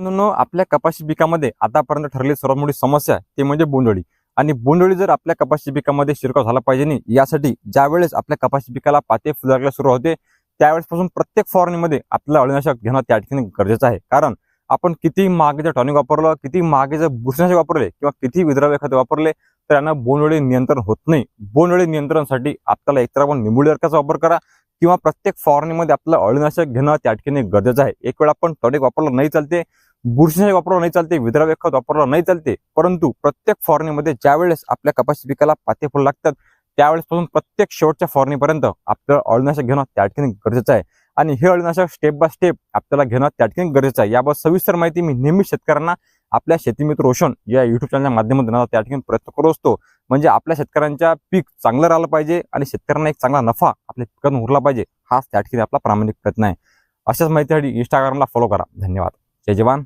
मित्रांनो आपल्या कपाशी पिकामध्ये आतापर्यंत ठरलेली सर्वात मोठी समस्या ते म्हणजे बोंडअळी. आणि बोंडअळी जर आपल्या कपाशी पिकामध्ये शिरकाव झाला पाहिजे नाही यासाठी ज्या वेळेस आपल्या कपाशी पिकाला पाते फुलायला सुरू होते त्यावेळेसपासून प्रत्येक फवारणीमध्ये आपल्याला अळीनाशक घेणं त्या ठिकाणी गरजेचं आहे. कारण आपण किती मागेचं टॉनिक वापरलं किती मागेचं बुरशीनाशक वापरले किंवा किती विद्राव्य खत वापरले तर यांना बोंडअळी नियंत्रण होत नाही. बोंडअळी नियंत्रणासाठी आपल्याला एकतर आपण निंबुळीअर्काचा वापर करा किंवा प्रत्येक फवारणीमध्ये आपल्याला अळीनाशक घेणं त्या ठिकाणी गरजेचं आहे. एक वेळ आपण टॉनिक वापरलं नाही चालते बुरशीनाशक वापरलं नाही चालते विद्राव्य खत वापरलं नाही चालते परंतु प्रत्येक फॉरनीमध्ये ज्यावेळेस आपल्या कपाशी पिकाला पाते फुल लागतात त्यावेळेसपासून प्रत्येक शेवटच्या फॉरनीपर्यंत आपल्याला अळनाशक घेणं त्या ठिकाणी गरजेचं आहे. आणि हे अळनाशक स्टेप बाय स्टेप आपल्याला घेणं त्या ठिकाणी गरजेचं आहे. याबाबत सविस्तर माहिती मी नेहमी शेतकऱ्यांना आपल्या शेतीमित्र रोशन या युट्यूब चॅनलच्या माध्यमातून त्या ठिकाणी प्रयत्न करत असतो. म्हणजे आपल्या शेतकऱ्यांच्या पीक चांगलं राहिलं पाहिजे आणि शेतकऱ्यांना एक चांगला नफा आपल्या पिकातून उरला पाहिजे हाच त्या ठिकाणी आपला प्रामाणिक प्रयत्न आहे. अशाच माहितीसाठी इंस्टाग्रामला फॉलो करा. धन्यवाद. जय जवान.